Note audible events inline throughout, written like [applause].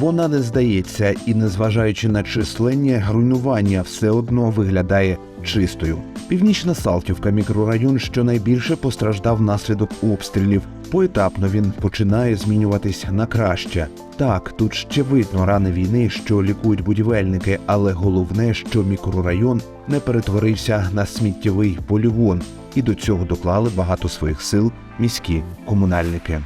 Вона не здається і, незважаючи на численні руйнування, все одно виглядає чистою. Північна Салтівка мікрорайон, що найбільше постраждав внаслідок обстрілів. Поетапно він починає змінюватись на краще. Так, тут ще видно рани війни, що лікують будівельники, але головне, що мікрорайон не перетворився на сміттєвий полігон, і до цього доклали багато своїх сил міські комунальники.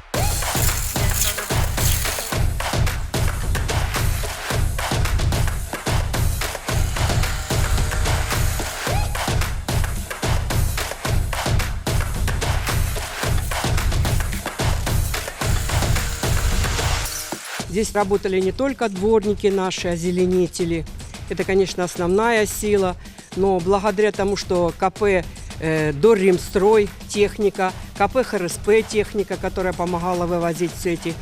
Здесь работали не только дворники наши, озеленители. Это, конечно, основная сила. Но благодаря тому, что КП э, Дорримстрой техника, КП ХРСП техника, которая помогала вывозить все эти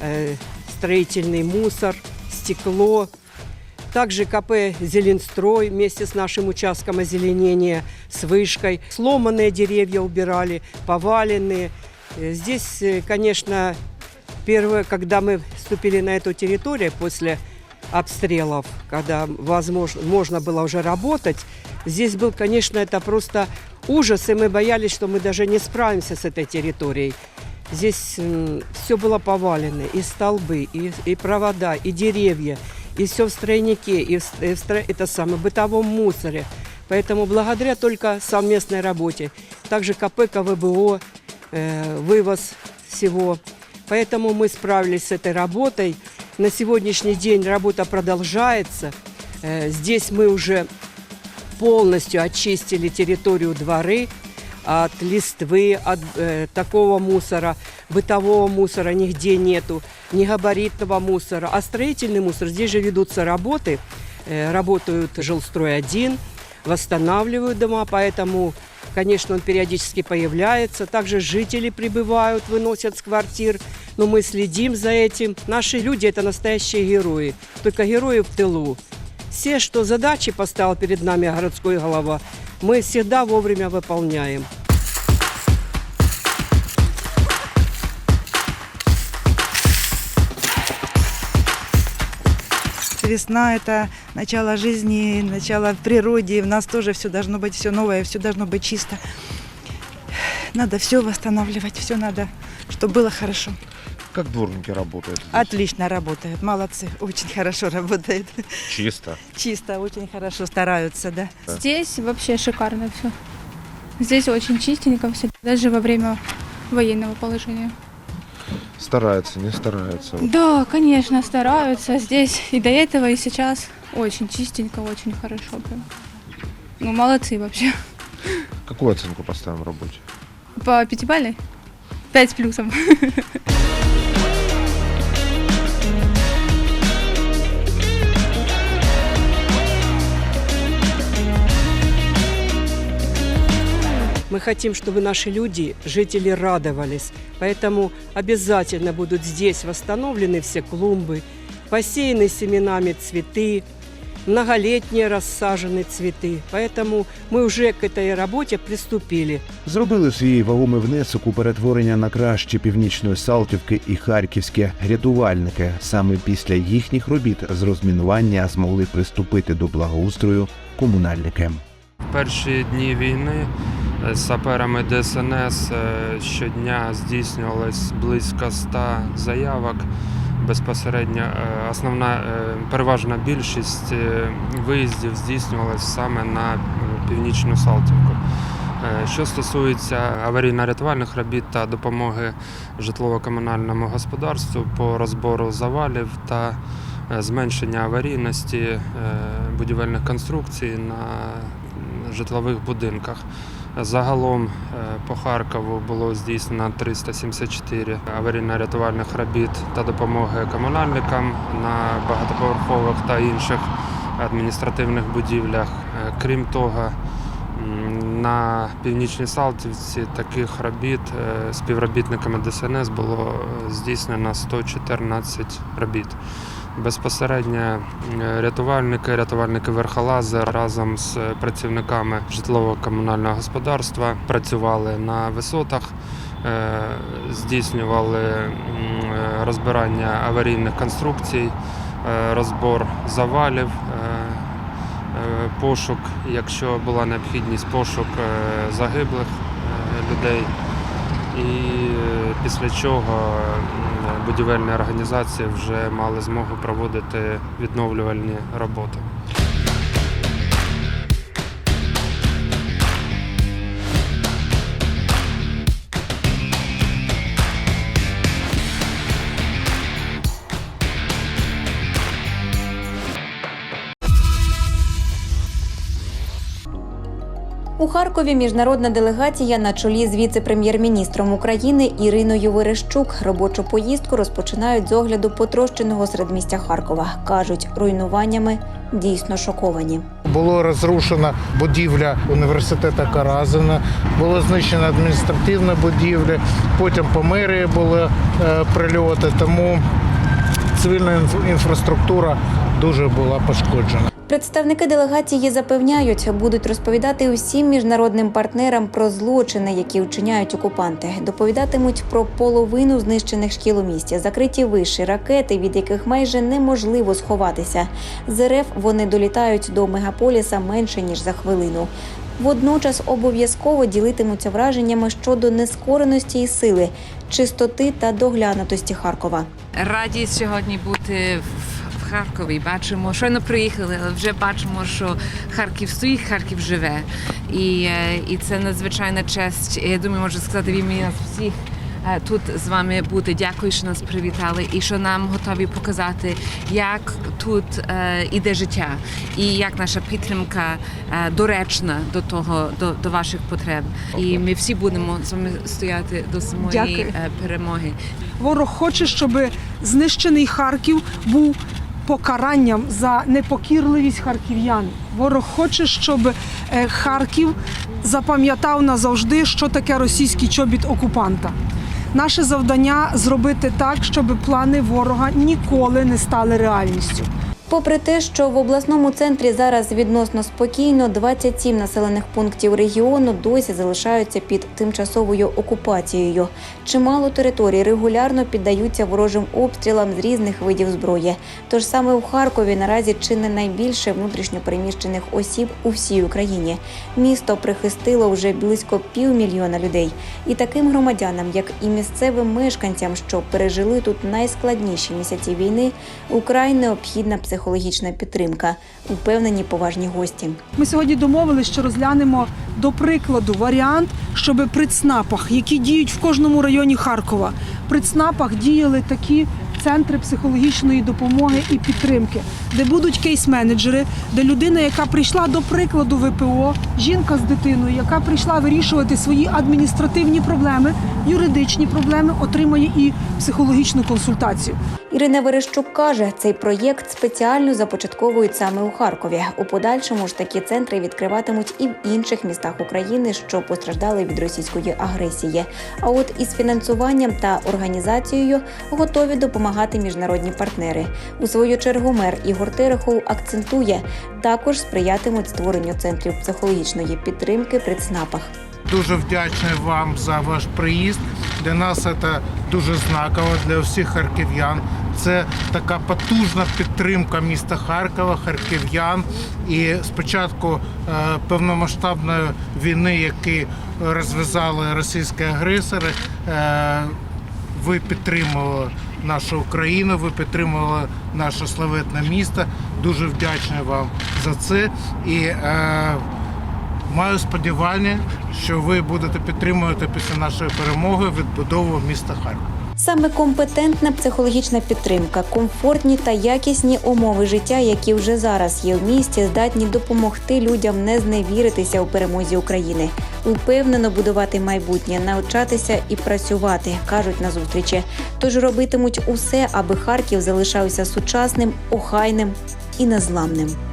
э, строительный мусор, стекло. Также КП «Зеленстрой» вместе с нашим участком озеленения, с вышкой. Сломанные деревья убирали, поваленные. Э, Здесь, э, конечно, Первое, когда мы вступили на эту территорию после обстрелов, когда возможно, можно было уже работать, здесь был, конечно, это просто ужас, и мы боялись, что мы даже не справимся с этой территорией. Здесь все было повалено, и столбы, и, и провода, и деревья, и все в стройнике, и в, и в это самое, бытовом мусоре. Поэтому благодаря только совместной работе, также КП, КВБО, э, вывоз всего. Поэтому мы справились с этой работой. На сегодняшний день работа продолжается. Э, Здесь мы уже полностью очистили территорию дворы от листвы, от э, такого мусора, бытового мусора нигде нету, ни габаритного мусора. А строительный мусор, здесь же ведутся работы, э, работают жилстрой-1, восстанавливают дома, поэтому, конечно, он периодически появляется. Также жители прибывают, выносят с квартир, но мы следим за этим. Наши люди – это настоящие герои, только герои в тылу. Все, что задачи поставил перед нами городской голова, мы всегда вовремя выполняем. Весна – это начало жизни, начало в природе. В нас тоже все должно быть все новое, все должно быть чисто. Надо все восстанавливать, все надо, чтобы было хорошо. Как дворники работают? здесь? Отлично работают, молодцы, очень хорошо работают. Чисто. Чисто, очень хорошо стараются, да. Да. Здесь вообще шикарно все. Здесь очень чистенько все, даже во время военного положения. Стараются, не стараются. Да, конечно, стараются. Здесь и до этого, и сейчас очень чистенько, очень хорошо прям. Ну, молодцы вообще. Какую оценку поставим работе? По пятибалльной? Пять с плюсом. [laughs] Мы хотим, чтобы наши люди, жители, радовались. Поэтому обязательно будут здесь восстановлены все клумбы, посеяны семенами цветы, многолетние рассажены цветы. Поэтому мы уже к этой работе приступили. Зробили свій вагомий внесок у перетворення на краще північної Салтівки і харківські рятувальники. Саме після їхніх робіт з розмінування змогли приступити до благоустрою комунальники. В перші дні війни е, з саперами ДСНС е, щодня здійснювалось близько 100 заявок. Безпосередньо е, основна е, переважна більшість е, виїздів здійснювалась саме на е, північну Салтівку. Е, Що стосується аварійно-рятувальних робіт та допомоги житлово-комунальному господарству по розбору завалів та е, зменшення аварійності е, будівельних конструкцій на житлових будинках. Загалом е, по Харкову було здійснено 374 аварійно-рятувальних робіт та допомоги комунальникам на багатоповерхових та інших адміністративних будівлях. Е, Крім того, на північній Салтівці таких робіт е, співробітниками ДСНС було здійснено 114 робіт. Безпосередньо е, рятувальники, рятувальники верхолази разом з працівниками житлово-комунального господарства працювали на висотах е, здійснювали е, розбирання аварійних конструкцій, розбор завалів, пошук, якщо була необхідність, пошук загиблих людей. І після чого будівельні організації вже мали змогу проводити відновлювальні роботи. У Харкові міжнародна делегація на чолі з віце-прем'єр-міністром України Іриною Верещук робочу поїздку розпочинають з огляду потрощеного середмістя Харкова. кажуть, руйнуваннями дійсно шоковані. Було розрушена будівля університету Каразина, було знищена адміністративна будівля, потім по мерії були е, прильоти, тому цивільна інф- інфраструктура дуже була пошкоджена. Представники делегації запевняють, будуть розповідати усім міжнародним партнерам про злочини, які вчиняють окупанти. Доповідатимуть про половину знищених шкіл у місті, закриті виші, ракети, від яких майже неможливо сховатися. З РФ вони долітають до мегаполіса менше ніж за хвилину. Водночас обов'язково ділитимуться враженнями щодо нескореності і сили, чистоти та доглянутості Харкова. Раді сьогодні бути в в Харкові. Бачимо, щойно приїхали, але вже бачимо, що Харків стоїть, Харків живе. І, е, і це надзвичайна честь. Я думаю, можу сказати в ім'я нас всіх. е, Тут з вами бути. Дякую, що нас привітали, і що нам готові показати, як тут е, іде життя, і як наша підтримка е, доречна до того, до, до ваших потреб. І ми всі будемо з вами стояти до самої Дякую. е, перемоги. Ворог хоче, щоб знищений Харків був покаранням за непокірливість харків'ян. Ворог хоче, щоб е, Харків запам'ятав назавжди, що таке російський чобіт окупанта. Наше завдання зробити так, щоб плани ворога ніколи не стали реальністю. Попри те, що в обласному центрі зараз відносно спокійно, 27 населених пунктів регіону досі залишаються під тимчасовою окупацією. Чимало територій регулярно піддаються ворожим обстрілам з різних видів зброї. Тож саме у Харкові наразі чи не найбільше внутрішньо переміщених осіб у всій Україні. Місто прихистило вже близько півмільйона людей. І таким громадянам, як і місцевим мешканцям, що пережили тут найскладніші місяці війни, украй необхідна психологічна підтримка, упевнені поважні гості. Ми сьогодні домовилися, що розглянемо до прикладу варіант, щоб при ЦНАПах, які діють в кожному районі Харкова, при ЦНАПах діяли такі центри психологічної допомоги і підтримки, де будуть кейс-менеджери, де людина, яка прийшла до прикладу ВПО, жінка з дитиною, яка прийшла вирішувати свої адміністративні проблеми, юридичні проблеми, отримає і психологічну консультацію. Ірина Верещук каже, цей проєкт спеціально започатковують саме у Харкові. У подальшому ж такі центри відкриватимуть і в інших містах України, що постраждали від російської агресії. А от із фінансуванням та організацією готові допомагати міжнародні партнери. У свою чергу мер Ігор Терехов акцентує, також сприятимуть створенню центрів психологічної підтримки при ЦНАПах. Дуже вдячний вам за ваш приїзд. Для нас це дуже знаково для всіх харків'ян. Це така потужна підтримка міста Харкова, харків'ян. І спочатку е, повномасштабної війни, які розв'язали російські агресори, е, ви підтримували нашу Україну, ви підтримували наше славетне місто. Дуже вдячний вам за це. І е, Маю сподівання, що ви будете підтримувати після нашої перемоги відбудову міста Харкова. Саме компетентна психологічна підтримка, комфортні та якісні умови життя, які вже зараз є в місті, здатні допомогти людям не зневіритися у перемозі України, упевнено будувати майбутнє, навчатися і працювати, кажуть на зустрічі. Тож робитимуть усе, аби Харків залишався сучасним, охайним і незламним.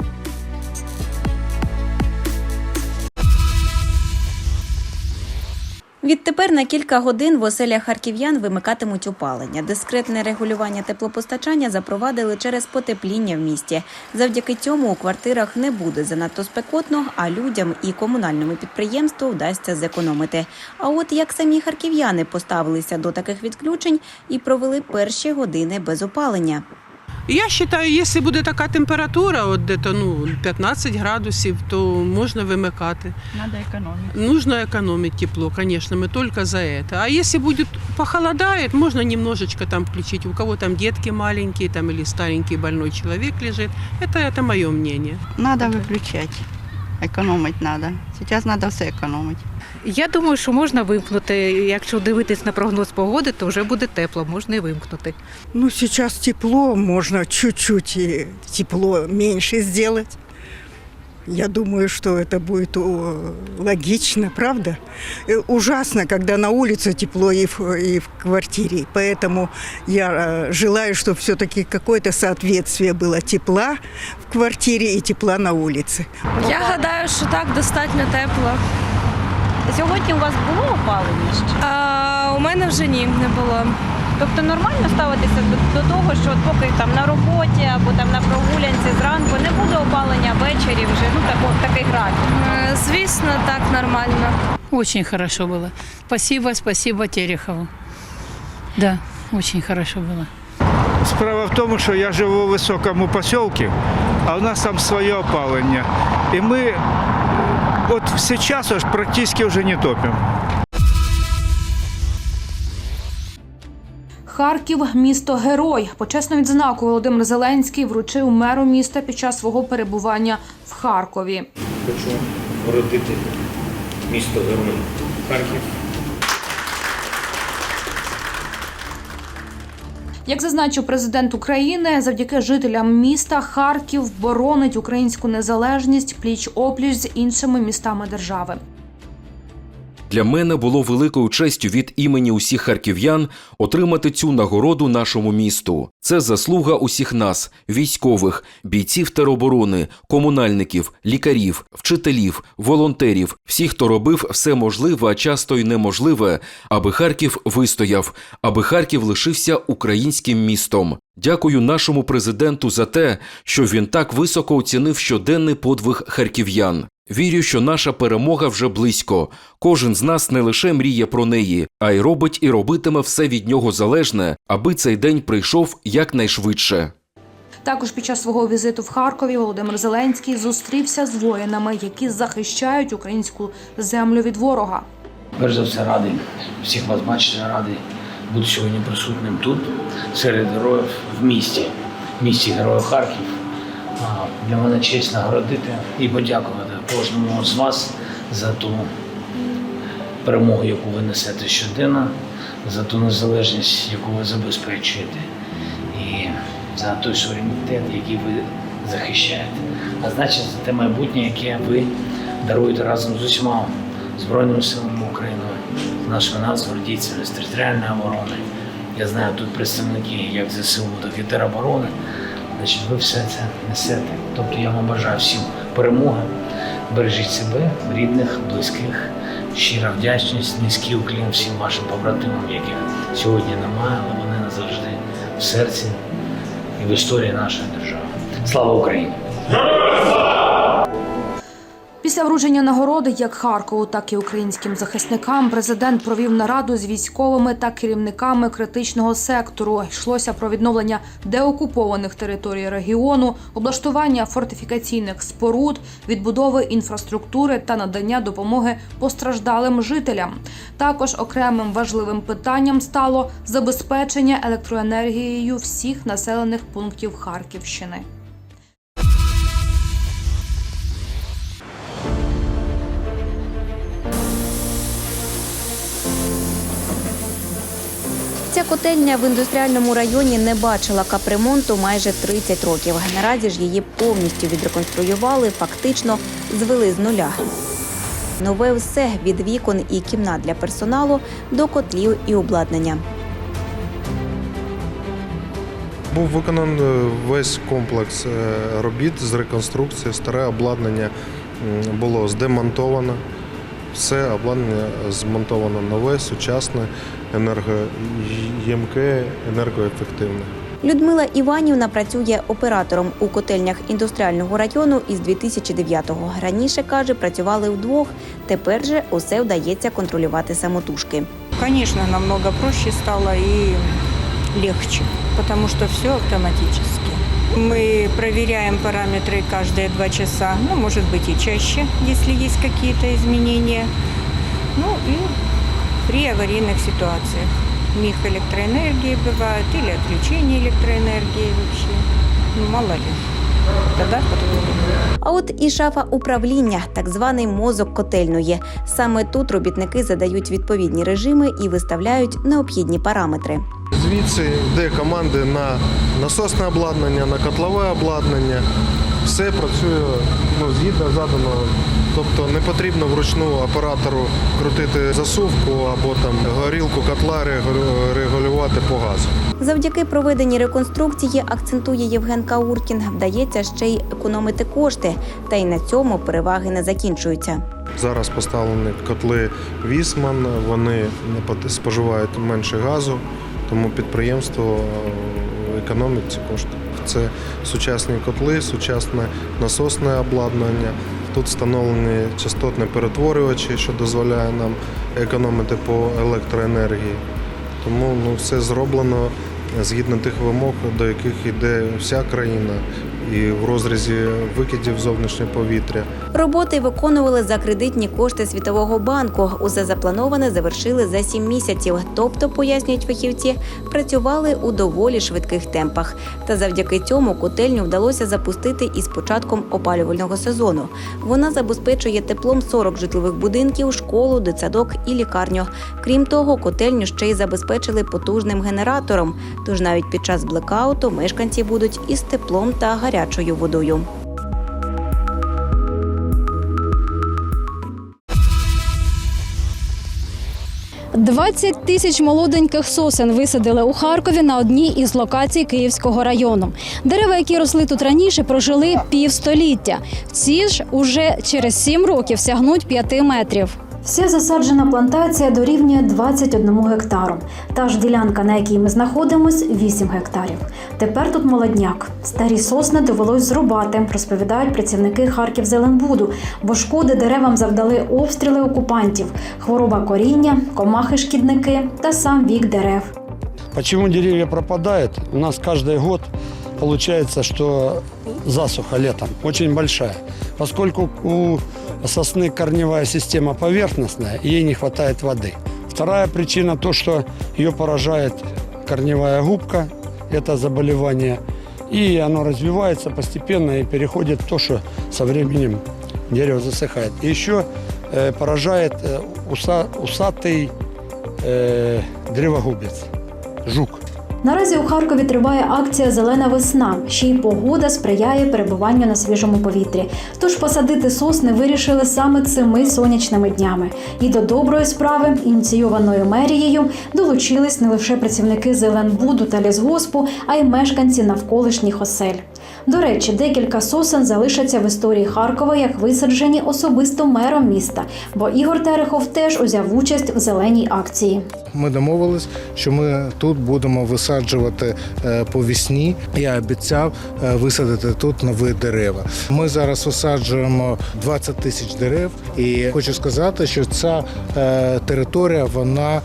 Відтепер на кілька годин в оселях харків'ян вимикатимуть опалення. Дискретне регулювання теплопостачання запровадили через потепління в місті. Завдяки цьому у квартирах не буде занадто спекотно, а людям і комунальному підприємству вдасться зекономити. А от як самі харків'яни поставилися до таких відключень і провели перші години без опалення. Я считаю, якщо буде така температура, от где-то, ну, 15 градусів, то можна вимикати. Надо экономить. Нужно экономить тепло, конечно, мы только за это. А если будет похолодает, можно немножечко там включить. У кого там детки маленькие там, или старенький больной человек лежит. Это, это мое мнение. Надо выключать. Экономить надо. Сейчас надо все экономить. Я думаю, що можна вимкнути. Якщо дивитись на прогноз погоди, то вже буде тепло, можна і вимкнути. Ну, сейчас тепло, можно чуть-чуть и тепло меньше сделать. Я думаю, что это будет о, логично, правда? Э, Ужасно, когда на улице тепло и в, и в квартире. Поэтому я э, желаю, чтобы все-таки какое-то соответствие было тепла в квартире и тепла на улице. Я гадаю, що так достатньо тепло. Сьогодні у вас було опалення ще? А, у мене вже ні, не було. Тобто нормально ставитися до, до того, що от поки там на роботі або там на прогулянці зранку не буде опалення ввечері вже ну тако, такий графік. Е, Звісно, так нормально. Очень хорошо было. Спасибо, спасибо Терехову. Да, очень хорошо было. Справа в тому, що я живу у високому посілку, а у нас там своє опалення. І ми от зараз аж практично вже не топим. Харків місто герой. Почесну відзнаку Володимир Зеленський вручив меру міста під час свого перебування в Харкові. Хочу родити місто Герой Харків. Як зазначив президент України, завдяки жителям міста Харків боронить українську незалежність пліч опліч з іншими містами держави. Для мене було великою честю від імені усіх харків'ян отримати цю нагороду нашому місту. Це заслуга усіх нас, військових, бійців тероборони, комунальників, лікарів, вчителів, волонтерів, всіх, хто робив все можливе, а часто й неможливе, аби Харків вистояв, аби Харків лишився українським містом. Дякую нашому президенту за те, що він так високо оцінив щоденний подвиг харків'ян. Вірю, що наша перемога вже близько. Кожен з нас не лише мріє про неї, а й робить і робитиме все від нього залежне, аби цей день прийшов якнайшвидше. Також під час свого візиту в Харкові Володимир Зеленський зустрівся з воїнами, які захищають українську землю від ворога. Перш за все радий всіх вас бачити, радий бути сьогодні присутнім тут, серед героїв в місті, в місті Героїв Харків. Для мене честь нагородити і подякувати кожному з вас за ту перемогу, яку ви несете щоденно, за ту незалежність, яку ви забезпечуєте, і за той суверенітет, який ви захищаєте, а значить за те майбутнє, яке ви даруєте разом з усіма Збройними силами України, з нашими нацгвардійцями, з територіальної оборони. Я знаю тут представники як ЗСУ, так і тероборони. Значить, ви все це несете. Тобто я вам бажаю всім перемоги. Бережіть себе, рідних, близьких. Щира вдячність, низький уклін всім вашим побратимам, яких сьогодні немає, але вони назавжди в серці і в історії нашої держави. Слава Україні! Після вручення нагороди як Харкову, так і українським захисникам президент провів нараду з військовими та керівниками критичного сектору. Йшлося про відновлення деокупованих територій регіону, облаштування фортифікаційних споруд, відбудови інфраструктури та надання допомоги постраждалим жителям. Також окремим важливим питанням стало забезпечення електроенергією всіх населених пунктів Харківщини. Ця котельня в індустріальному районі не бачила капремонту майже 30 років. Наразі ж її повністю відреконструювали, фактично звели з нуля. Нове все від вікон і кімнат для персоналу до котлів і обладнання. Був виконаний весь комплекс е, робіт з реконструкції, старе обладнання було здемонтовано. все обладнання змонтовано нове, сучасне, енергоємке, енергоефективне. Людмила Іванівна працює оператором у котельнях індустріального району із 2009-го. Раніше каже, працювали вдвох. Тепер же усе вдається контролювати самотужки. Конечно, намного проще стало и легче, потому что все автоматически. Мы проверяем параметры каждые два часа, ну, может быть, и чаще, если есть какие-то изменения. Ну и при аварийных ситуациях. Миг электроэнергии бывает или отключение электроэнергии вообще. Ну, мало ли. Тогда подходим. А от і шафа управління, так званий мозок котельної. Саме тут робітники задають відповідні режими і виставляють необхідні параметри. Звідси йде команди на насосне обладнання, на котлове обладнання. Все працює ну, згідно заданого. Тобто не потрібно вручну оператору крутити засувку або там горілку котла регулювати по газу. Завдяки проведеній реконструкції, акцентує Євген Кауркін, вдається ще й економити кошти. Та й на цьому переваги не закінчуються. Зараз поставлені котли Вісман, вони не споживають менше газу, тому підприємство е, економить ці кошти. Це сучасні котли, сучасне насосне обладнання. Тут встановлені частотні перетворювачі, що дозволяє нам економити по електроенергії. Тому ну, все зроблено згідно тих вимог, до яких йде вся країна, і в розрізі викидів зовнішнє повітря. Роботи виконували за кредитні кошти Світового банку. Усе заплановане завершили за сім місяців. Тобто, пояснюють фахівці, працювали у доволі швидких темпах. Та завдяки цьому котельню вдалося запустити із початком опалювального сезону. Вона забезпечує теплом 40 житлових будинків, школу, дитсадок і лікарню. Крім того, котельню ще й забезпечили потужним генератором. Тож навіть під час блекауту мешканці будуть із теплом та гарячою водою. – 20 тисяч молоденьких сосен висадили у Харкові на одній із локацій Київського району. Дерева, які росли тут раніше, прожили півстоліття. Ці ж уже через 7 років сягнуть 5 метрів. Вся засаджена плантація дорівнює 21 гектару. Та ж ділянка, на якій ми знаходимось, 8 гектарів. Тепер тут молодняк. Старі сосни довелось зрубати, розповідають працівники Харківзеленбуду, бо шкоди деревам завдали обстріли окупантів, хвороба коріння, комахи-шкідники та сам вік дерев. Почему деревья пропадают? У нас каждый год получается, что засуха летом очень большая. Поскольку у сосны корневая система поверхностная, ей не хватает воды. Вторая причина то, что ее поражает корневая губка, это заболевание, и оно развивается постепенно и переходит в то, что со временем дерево засыхает. И еще э, поражает э, уса- усатый э, древогубец, жук. Наразі у Харкові триває акція Зелена весна. Ще й погода сприяє перебуванню на свіжому повітрі. Тож посадити сосни вирішили саме цими сонячними днями. І до доброї справи, ініційованою мерією, долучились не лише працівники Зеленбуду та лісгоспу, а й мешканці навколишніх осель. До речі, декілька сосен залишаться в історії Харкова як висаджені особисто мером міста, бо Ігор Терехов теж узяв участь в зеленій акції. Ми домовились, що ми тут будемо висаджувати е, по вісні. Я обіцяв е, висадити тут нові дерева. Ми зараз висаджуємо 20 тисяч дерев, і хочу сказати, що ця е, територія вона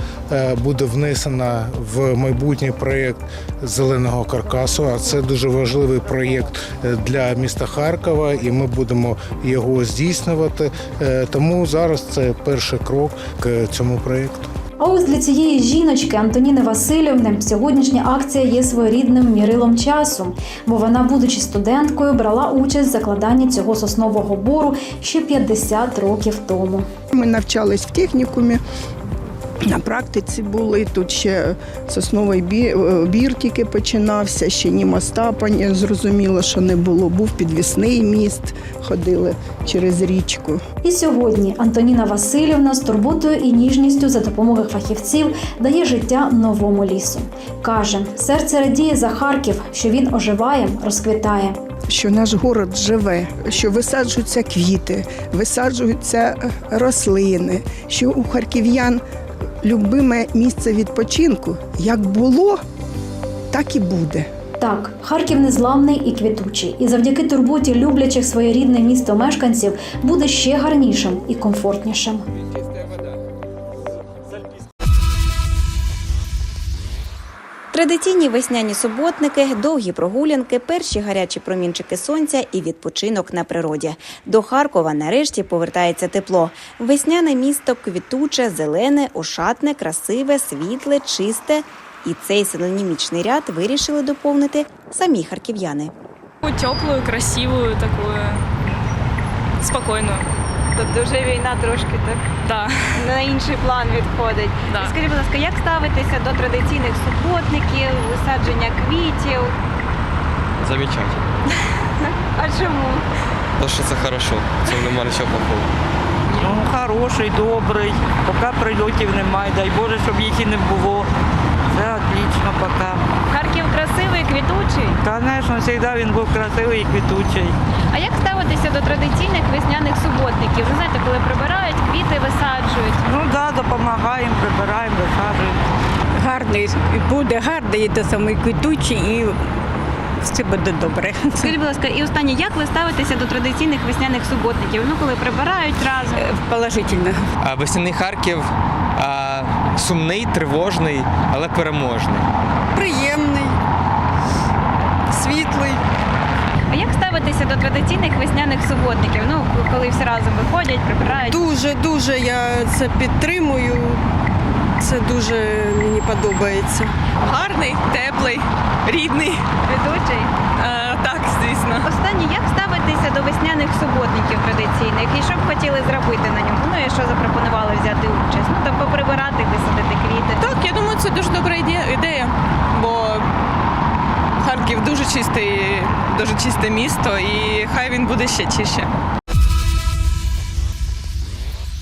буде внесена в майбутній проєкт зеленого каркасу. А це дуже важливий проєкт е, для міста Харкова, і ми будемо його здійснювати. Е, Тому зараз це перший крок к цьому проєкту. А ось для цієї жіночки Антоніни Васильівни сьогоднішня акція є своєрідним мірилом часу, бо вона, будучи студенткою, брала участь в закладанні цього соснового бору ще 50 років тому. Ми навчались в технікумі. На практиці були тут ще сосновий е, бір тільки починався, ще ні моста зрозуміло, що не було. Був підвісний міст, ходили через річку. І сьогодні Антоніна Васильівна з турботою і ніжністю за допомогою фахівців дає життя новому лісу. Каже, серце радіє за Харків, що він оживає, розквітає. що наш город живе, що висаджуються квіти, висаджуються е, рослини, що у харків'ян любиме місце відпочинку як було, так і буде. Так, Харків незламний і квітучий, і завдяки турботі люблячих своє рідне місто мешканців буде ще гарнішим і комфортнішим. Традиційні весняні суботники, довгі прогулянки, перші гарячі промінчики сонця і відпочинок на природі. До Харкова нарешті повертається тепло. Весняне місто квітуче, зелене, ошатне, красиве, світле, чисте. І цей синонімічний ряд вирішили доповнити самі харків'яни. Теплую, красивую, такую спокійну. Тобто вже війна трошки так Да. на інший план відходить. Да. Скажіть, будь ласка, як ставитеся до традиційних суботників, висадження квітів? Замечательно. [laughs] А чому? То, що це хорошо. Це немає нічого плохого. Ну, хороший, добрий, поки прильотів немає, дай Боже, щоб їх і не було. Все отлично поки. Харків красивий, квітучий. Звісно, завжди він був красивий і квітучий. А як ставитеся до традиційних весняних суботників? Ви знаєте, коли прибирають, квіти висаджують. Ну так, да, допомагаємо, прибираємо, висаджуємо. Гарний буде гарний, до самий квітучий і все буде добре. Скажіть, будь ласка, і останнє, як ви ставитеся до традиційних весняних суботників? Ну, коли прибирають разом. Положительно. А весняний Харків а, сумний, тривожний, але переможний. Приємний, світлий. А як ставитеся до традиційних весняних суботників? Ну, коли всі разом виходять, прибирають. Дуже, дуже я це підтримую. Це дуже мені подобається. Гарний, теплий, рідний. Ведучий. Е, так, звісно. Останнє, як ставитися до весняних суботників традиційних? І що б хотіли зробити на ньому? Ну і що запропонували взяти участь? Ну там поприбирати, висадити квіти. Так, я думаю, це дуже добра іде- ідея, бо Харків дуже чистий, дуже чисте місто, і хай він буде ще чище.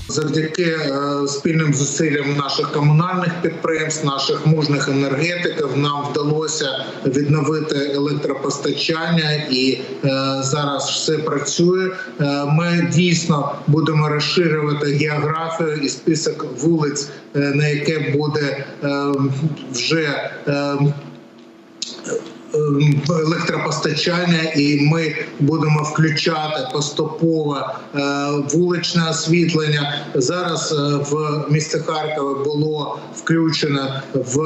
Завдяки е, спільним зусиллям наших комунальних підприємств, наших мужних енергетиків, нам вдалося відновити електропостачання, і е, зараз все працює. Е, ми дійсно будемо розширювати географію і список вулиць, на яке буде вже. Е, електропостачання, і ми будемо включати поступово е, вуличне освітлення. Зараз е, в місті Харкові було включено в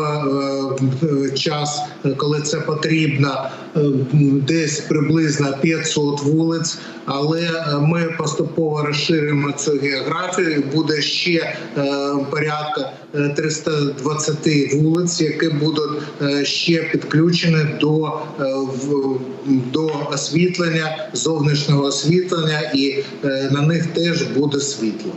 час, коли це потрібно, десь приблизно 500 вулиць. Але ми поступово розширимо цю географію. Буде ще порядка е, 320 вулиць, які будуть ще підключені до, е, в- до освітлення, зовнішнього освітлення, і е, на них теж буде світло.